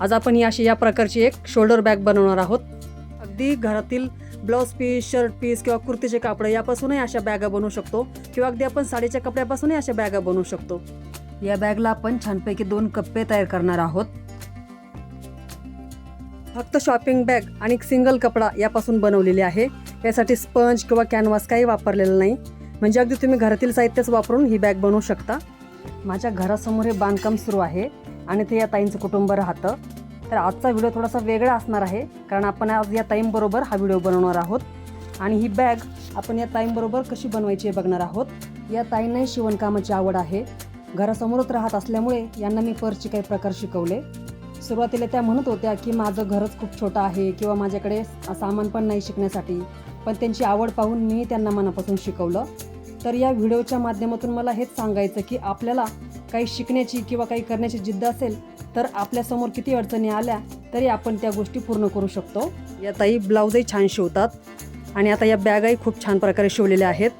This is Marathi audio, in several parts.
आज आपण ही अशी या प्रकारची एक शोल्डर बॅग बनवणार आहोत. अगदी घरातील ब्लाऊज पीस शर्ट पीस किंवा कुर्तीचे कापड यापासूनही अशा बॅगा बनवू शकतो. किंवा अगदी आपण साडीच्या कपड्यापासूनही अशा बॅगा बनवू शकतो. या बॅगला आपण छानपैकी दोन कप्पे तयार करणार आहोत. फक्त शॉपिंग बॅग आणि सिंगल कपडा यापासून बनवलेली आहे. यासाठी स्पंज किंवा कॅनव्हास काही वापरलेलं नाही. म्हणजे अगदी तुम्ही घरातील साहित्यच वापरून ही बॅग बनवू शकता. माझ्या घरासमोर हे बांधकाम सुरू आहे. आणि ते या ताईंचं कुटुंब राहतं. तर आजचा व्हिडिओ थोडासा वेगळा असणार आहे कारण आपण आज या ताईंबरोबर हा व्हिडिओ बनवणार आहोत. आणि ही बॅग आपण या ताईंबरोबर कशी बनवायची हे बघणार आहोत. या ताईंनाही शिवणकामाची आवड आहे. घरासमोरच राहत असल्यामुळे यांना मी पर्सचे काही प्रकार शिकवले. सुरुवातीला त्या म्हणत होत्या की माझं घरच खूप छोटं आहे किंवा माझ्याकडे सामान पण नाही शिकण्यासाठी. पण त्यांची आवड पाहून मी त्यांना मनापासून शिकवलं. तर या व्हिडिओच्या माध्यमातून मला हेच सांगायचं की आपल्याला काही शिकण्याची किंवा काही करण्याची जिद्द असेल तर आपल्यासमोर किती अडचणी आल्या तरी आपण त्या गोष्टी पूर्ण करू शकतो. या ताई ब्लाऊजही छान शिवतात आणि आता या बॅगही खूप छान प्रकारे शिवलेल्या आहेत.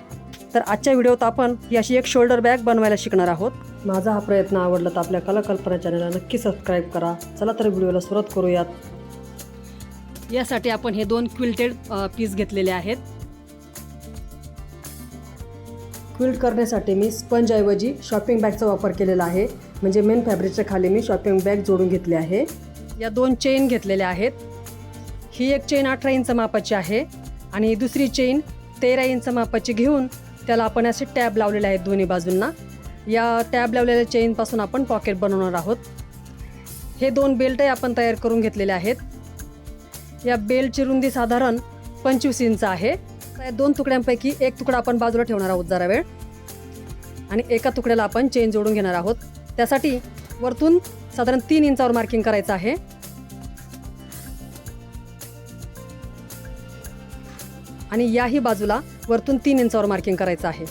तर आजच्या व्हिडिओत आपण ही अशी एक शोल्डर बॅग बनवायला शिकणार आहोत. माझा हा प्रयत्न आवडला तर आपल्या कलाकल्पना चॅनलला नक्की सबस्क्राईब करा. चला तर व्हिडिओला सुरुवात करूयात. यासाठी आपण हे दोन क्विल्टेड पीस घेतलेले आहेत. क्विल्ट करण्यासाठी मी स्पंजऐवजी शॉपिंग बॅगचा वापर केलेला आहे. म्हणजे मेन फॅब्रिकच्या खाली मी शॉपिंग बॅग जोडून घेतली आहे. या दोन चेन घेतलेल्या आहेत. ही एक चेन अठरा इंच मापाची आहे आणि दुसरी चेन तेरा इंच मापाची घेऊन त्याला आपण असे टॅब लावलेले आहेत दोन्ही बाजूंना. या टॅब लावलेल्या चेनपासून आपण पॉकेट बनवणार आहोत. हे दोन बेल्टही आपण तयार करून घेतलेले आहेत. या बेल्टची रुंदी साधारण पंचवीस इंच आहे. दोन तुकड्यांपैकी एक तुकडा आपण बाजूला ठेवणार आहोत जरा वेळ. आणि एका तुकड्याला आपण चेन जोडून घेणार आहोत. त्यासाठी वरतून साधारण तीन इंचावर मार्किंग करायचं आहे. आणि याही बाजूला वरतून तीन इंचावर मार्किंग करायचं आहे.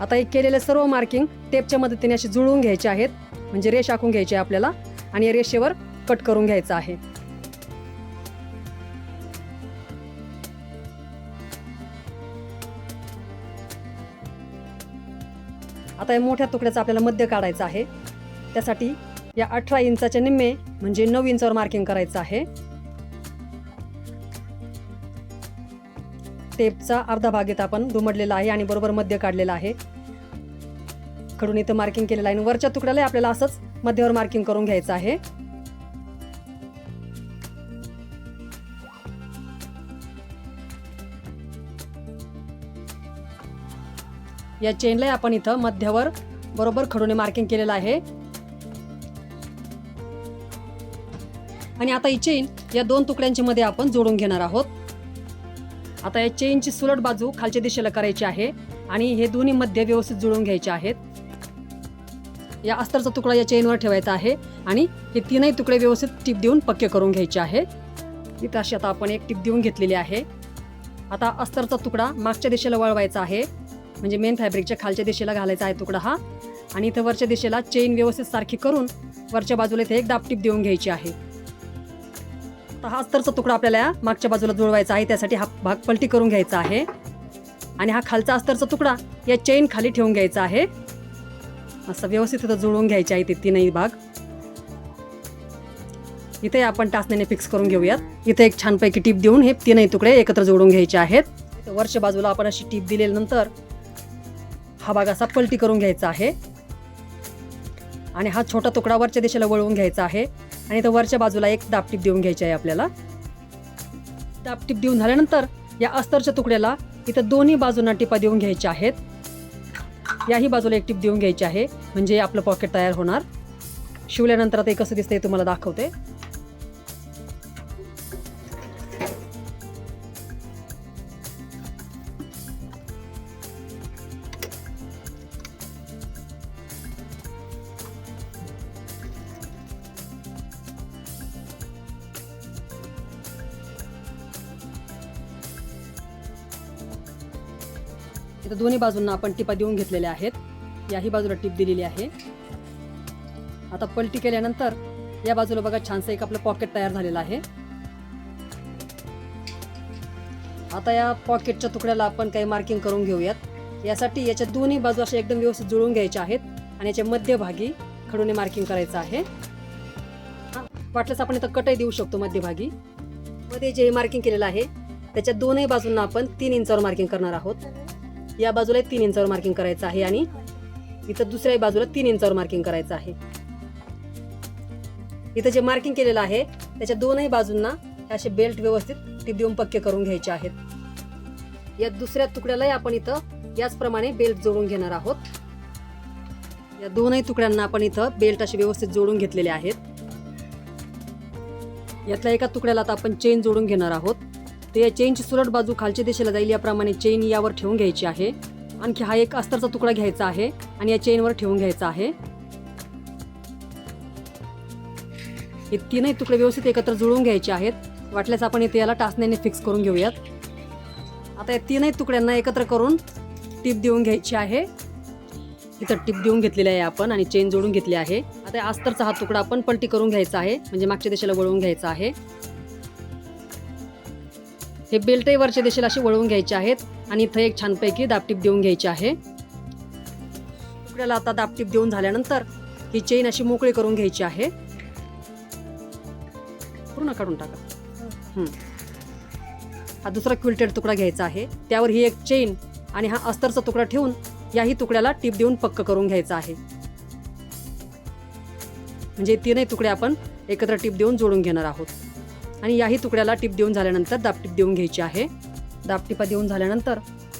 आता हे केलेले सर्व मार्किंग टेपच्या मदतीने अशी जुळवून घ्यायचे आहेत. म्हणजे रेष आखून घ्यायची आहे आपल्याला. आणि या रेषेवर कट करून घ्यायचं आहे. आता या मोठ्या तुकड्याचा आपल्याला मध्य काढायचा आहे. त्यासाठी या अठरा इंचाच्या निम्मे म्हणजे नऊ इंचावर मार्किंग करायचं आहे. टेपचा अर्धा भाग इथं आपण दुमडलेला आहे आणि बरोबर मध्य काढलेला आहे. खडून इथं मार्किंग केलेलं आहे आणि वरच्या तुकड्याला आपल्याला असंच मध्यावर मार्किंग करून घ्यायचं आहे. या चेनला आपण इथं मध्यावर बरोबर खडूने मार्किंग केलेलं आहे. आणि आता ही चेन या दोन तुकड्यांच्या मध्ये आपण जोडून घेणार आहोत. आता या चेनची सुलट बाजू खालच्या दिशेला करायची आहे आणि हे दोन्ही मध्य व्यवस्थित जुळवून घ्यायचे आहेत. या अस्तरचा तुकडा या चेनवर ठेवायचा आहे आणि हे तीनही तुकडे व्यवस्थित टीप देऊन पक्के करून घ्यायचे आहे. इथं अशी आता आपण एक टीप देऊन घेतलेली आहे. आता अस्तरचा तुकडा मागच्या दिशेला वळवायचा आहे. म्हणजे मेन फॅब्रिकच्या खालच्या दिशेला घालायचा आहे तुकडा हा. आणि इथं वरच्या दिशेला चेन व्यवस्थित सारखी करून वरच्या बाजूला इथे एक दापटीप देऊन घ्यायची आहे. तर हा अस्तरचा तुकडा आपल्याला मागच्या बाजूला जुळवायचा आहे त्यासाठी हा भाग पलटी करून घ्यायचा आहे. आणि हा खालचा अस्तरचा तुकडा या चेन खाली ठेवून घ्यायचा आहे. असं व्यवस्थित इथं जुळवून घ्यायचे आहे ते तीनही भाग. इथे आपण टाचण्याने फिक्स करून घेऊयात. इथे एक छानपैकी टीप देऊन हे तीनही तुकडे एकत्र जोडून घ्यायचे आहेत. वरच्या बाजूला आपण अशी टीप दिल्यानंतर हा भाग असा पलटी करून घ्यायचा आहे. आणि हा छोटा तुकडा वरच्या दिशेला वळवून घ्यायचा आहे. आणि इथं वरच्या बाजूला एक दापटीप देऊन घ्यायची आहे आपल्याला. दापटीप देऊन झाल्यानंतर या अस्तरच्या तुकड्याला इथं दोन्ही बाजूंना टिपा देऊन घ्यायच्या आहेत. याही बाजूला एक टिप देऊन घ्यायची आहे. म्हणजे आपलं पॉकेट तयार होणार. शिवल्यानंतर आता कसं दिसतंय तुम्हाला दाखवते. इथं दोन्ही बाजूंना आपण टिपा देऊन घेतलेल्या आहेत. याही बाजूला टिप दिलेली आहे. आता पलटी केल्यानंतर या बाजूला बघा छानसं एक आपलं पॉकेट तयार झालेलं आहे. आता या पॉकेटच्या तुकड्याला आपण काही मार्किंग करून घेऊयात. यासाठी याच्या दोन्ही बाजू अशा एकदम व्यवस्थित जुळून घ्यायच्या आहेत आणि याच्या मध्यभागी खडूने मार्किंग करायचं आहे. वाटल्यास आपण इथं कटही देऊ शकतो मध्यभागी. मध्ये जे मार्किंग केलेलं आहे त्याच्या दोनही बाजूंना आपण तीन इंचावर मार्किंग करणार आहोत. या बाजूला तीन इंचावर मार्किंग करायचं आहे आणि इथं दुसऱ्या बाजूला तीन इंचावर मार्किंग करायचं आहे. इथं जे मार्किंग केलेलं आहे त्याच्या दोनही बाजूंना असे बेल्ट व्यवस्थित टीप देऊन पक्के करून घ्यायचे आहेत. या दुसऱ्या तुकड्यालाही आपण इथं याचप्रमाणे बेल्ट जोडून घेणार आहोत. या दोनही तुकड्यांना आपण इथं बेल्ट असे व्यवस्थित जोडून घेतलेले आहेत. यातल्या एका तुकड्याला आता आपण चेन जोडून घेणार आहोत. तर या चेनची सुलट बाजू खालच्या दिशेला जाईल. याप्रमाणे चेन यावर ठेवून घ्यायची आहे. आणखी हा एक अस्तरचा तुकडा घ्यायचा आहे आणि या चेनवर ठेवून घ्यायचा आहे. हे तीनही तुकडे व्यवस्थित एकत्र जुळवून घ्यायचे आहेत. वाटल्यास आपण इथे याला टाचण्याने फिक्स करून घेऊयात. आता या तीनही तुकड्यांना एकत्र करून टीप देऊन घ्यायची आहे. इथं टीप देऊन घेतलेली आहे आपण आणि चेन जोडून घेतली आहे. आता अस्तरचा हा तुकडा आपण पलटी करून घ्यायचा आहे. म्हणजे मागच्या दिशेला वळवून घ्यायचा आहे. हे बेल्टही वरच्या दिशेला असे वळवून घ्यायचे आहेत आणि इथं एक छानपैकी दापटीप देऊन घ्यायची आहे. तुकड्याला आता दापटीप देऊन झाल्यानंतर ही चेन अशी मोकळी करून घ्यायची आहे. पूर्ण काढून टाका. हा दुसरा क्विल्टेड तुकडा घ्यायचा आहे. त्यावर ही एक चेन आणि हा अस्तरचा तुकडा ठेवून याही तुकड्याला टीप देऊन पक्क करून घ्यायचा आहे. म्हणजे तीनही तुकडे आपण एकत्र टीप देऊन जोडून घेणार आहोत. आणि याही तुकड्याला टिप देऊन झाल्यानंतर दापटीप देऊन घ्यायची आहे. दापटिपा देऊन झाल्यानंतर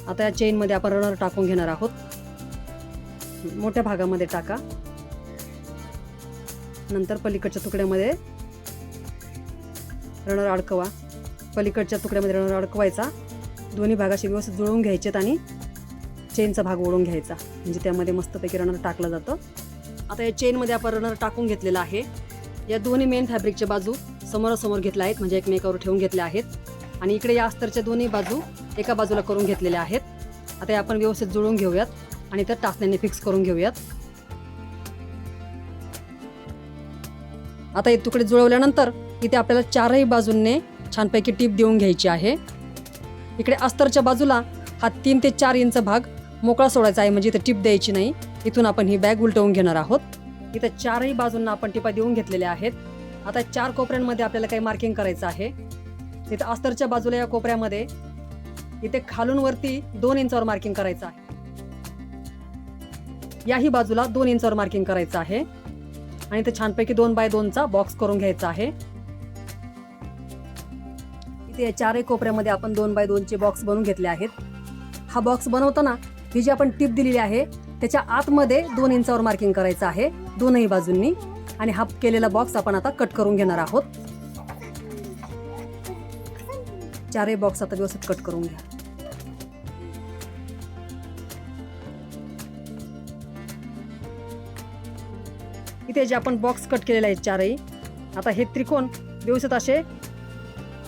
आता या चेनमध्ये आपण रनर टाकून घेणार आहोत. मोठ्या भागामध्ये टाका. नंतर पलीकडच्या तुकड्यामध्ये रनर अडकवा. पलीकडच्या तुकड्यामध्ये रनर अडकवायचा. दोन्ही भागाशी व्यवस्थित जुळवून घ्यायचेत आणि चेनचा भाग ओढून घ्यायचा. म्हणजे त्यामध्ये मस्तपैकी रनर टाकलं जातं. आता या चेनमध्ये आपण रनर टाकून घेतलेला आहे. या दोन्ही मेन फॅब्रिकच्या बाजू समोरासमोर घेतल्या आहेत म्हणजे एकमेकावर ठेवून घेतल्या आहेत. आणि इकडे या अस्तरच्या दोन्ही बाजू एका बाजूला करून घेतलेल्या आहेत. आता हे आपण व्यवस्थित जुळवून घेऊयात आणि त्या टाचण्याने फिक्स करून घेऊयात. आता हे तुकडे जुळवल्यानंतर इथे आपल्याला चारही बाजूंनी छानपैकी टीप देऊन घ्यायची आहे. इकडे अस्तरच्या बाजूला हा तीन ते चार इंच भाग मोकळा सोडायचा आहे म्हणजे इथे टीप द्यायची नाही. इथून आपण ही बॅग उलटवून घेणार आहोत. इथे चारही बाजूंना आपण टिपा देऊन घेतलेल्या आहेत. आता चार कोपऱ्यांमध्ये आपल्याला काही मार्किंग करायचं आहे. इथे अस्तरच्या बाजूला या कोपऱ्यामध्ये इथे खालून वरती दोन इंचावर मार्किंग करायचं आहे. याही बाजूला दोन इंचावर मार्किंग करायचं आहे. आणि इथे छानपैकी दोन बाय दोनचा बॉक्स करून घ्यायचा आहे. इथे या चारही कोपऱ्यामध्ये आपण दोन बाय दोनचे बॉक्स बनवून घेतले आहेत. हा बॉक्स बनवताना ही जी आपण टिप दिलेली आहे त्याच्या आतमध्ये दोन इंचावर मार्किंग करायचं आहे दोनही बाजूंनी. आणि हा केलेला बॉक्स आपण आता कट करून घेणार आहोत. चारही बॉक्स आता व्यवस्थित कट करून घ्या. इथे जे आपण बॉक्स कट केलेले आहेत चारही आता हे त्रिकोण व्यवस्थित असे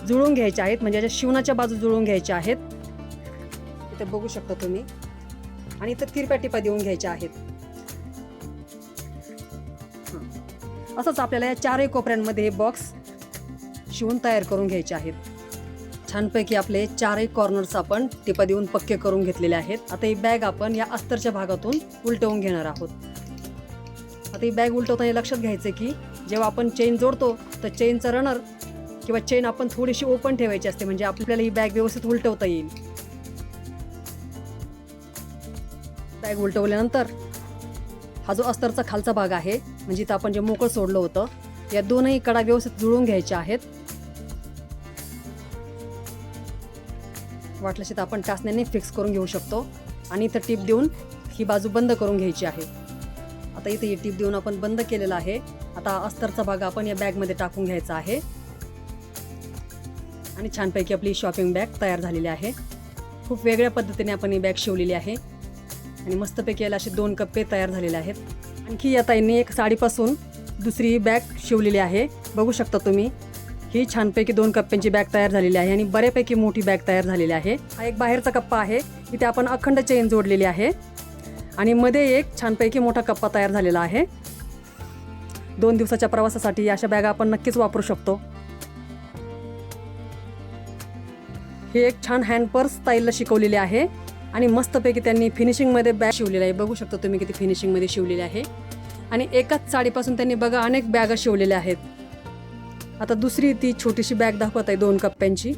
जुळून घ्यायचे आहेत म्हणजे याच्या शिवणाच्या बाजू जुळून घ्यायच्या आहेत. इथे बघू शकता तुम्ही. आणि इथं तिरप्या टिपा देऊन घ्यायच्या आहेत. असंच आपल्याला या चारही कोपऱ्यांमध्ये हे बॉक्स शिवून तयार करून घ्यायचे आहेत. छानपैकी आपले चारही कॉर्नर्स आपण टिपा देऊन पक्के करून घेतलेले आहेत. आता ही बॅग आपण या अस्तरच्या भागातून उलटवून घेणार आहोत. आता ही बॅग उलटवताना हे लक्षात घ्यायचं की जेव्हा आपण चेन जोडतो तर चेनचा रनर किंवा चेन आपण थोडीशी ओपन ठेवायची असते म्हणजे आपल्याला ही बॅग व्यवस्थित उलटवता येईल. बॅग उलटवल्यानंतर हा जो अस्तरचा खालचा भाग आहे म्हणजे इथं आपण जे मोकळं सोडलं होतं या दोनही कडा व्यवस्थित जुळून घ्यायच्या आहेत. वाटल्यास तर आपण टाचण्याने फिक्स करून घेऊ शकतो. आणि इथं टीप देऊन ही बाजू बंद करून घ्यायची आहे. आता इथे ही टीप देऊन आपण बंद केलेला आहे. आता अस्तरचा भाग आपण या बॅगमध्ये टाकून घ्यायचा आहे. आणि छानपैकी आपली शॉपिंग बॅग तयार झालेली आहे. खूप वेगळ्या पद्धतीने आपण ही बॅग शिवलेली आहे. आणि मस्तपैकी याला असे दोन कप्पे तयार झालेले आहेत. आणखी या ताईंनी एक साडीपासून दुसरी बॅग शिवलेली आहे. बघू शकता तुम्ही. ही छानपैकी दोन कप्प्यांची बॅग तयार झालेली आहे आणि बऱ्यापैकी मोठी बॅग तयार झालेली आहे. हा एक बाहेरचा कप्पा आहे. इथे आपण अखंड चेन जोडलेली आहे. आणि मध्ये एक छानपैकी मोठा कप्पा तयार झालेला आहे. दोन दिवसाच्या प्रवासासाठी अशा बॅगा आपण नक्कीच वापरू शकतो. ही एक छान हँड पर्स ताईला शिकवलेली आहे. आणि मस्तपैकी त्यांनी फिनिशिंगमध्ये बॅग शिवलेली आहे. बघू शकता तुम्ही किती फिनिशिंगमध्ये शिवलेली आहे. आणि एकाच साडीपासून त्यांनी बघा अनेक बॅगा शिवलेल्या आहेत. आता दुसरी ती छोटीशी बॅग दाखवत आहे दोन कप्प्यांची.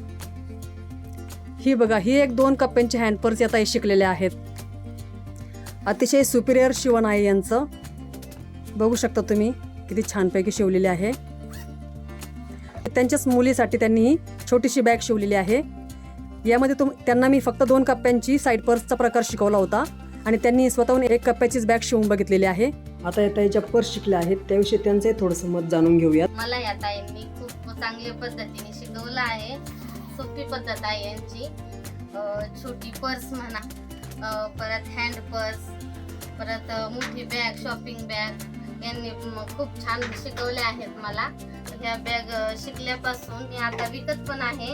ही बघा ही एक दोन कप्प्यांची हँडपर्स आता या शिकलेल्या आहेत. अतिशय सुपिरियर शिवण आहे यांचं. बघू शकता तुम्ही किती छानपैकी शिवलेली आहे. त्यांच्याच मुलीसाठी त्यांनी ही छोटीशी बॅग शिवलेली आहे. यामध्ये तुम त्यांना मी फक्त दोन कप्प्यांची साईड पर्सचा प्रकार शिकवला होता आणि त्यांनी स्वतःहून एक कप्प्याचीच बॅग शिवून बघितलेली आहे. आता या ताईच्या पर्स शिकल्या आहेत त्याविषयी त्यांचे थोडंसं मत जाणून घेऊयात. मला या ताईंनी खूप चांगल्या पद्धतीने शिकवलं आहे सोपी पद्धत आहे यांची. छोटी पर्स म्हणा परत हँड पर्स परत मोठी बॅग शॉपिंग बॅग यांनी खूप छान शिकवले आहेत मला. ह्या बॅग शिकल्यापासून मी आता विकत पण आहे.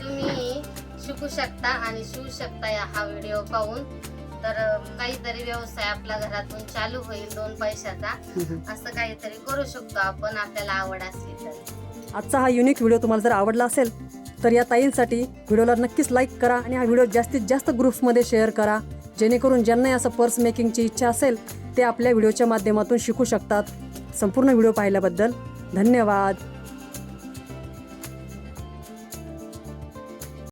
तुम्ही शिकू शकता आणि शिवू शकता या हा व्हिडिओ पाहून. तर काहीतरी व्यवसाय आपल्या घरातून चालू होईल दोन पैशाचा. असं काहीतरी करू शकतो आपण आपल्याला आवड असली तर. आजचा हा युनिक व्हिडिओ तुम्हाला जर आवडला असेल तर या ताईंसाठी व्हिडिओला नक्कीच लाईक करा आणि हा व्हिडिओ जास्तीत जास्त ग्रुप्समध्ये शेअर करा. जेणेकरून ज्यांनाही असं पर्स मेकिंगची इच्छा असेल ते आपल्या व्हिडिओच्या माध्यमातून शिकू शकतात. संपूर्ण व्हिडिओ पाहिल्याबद्दल धन्यवाद.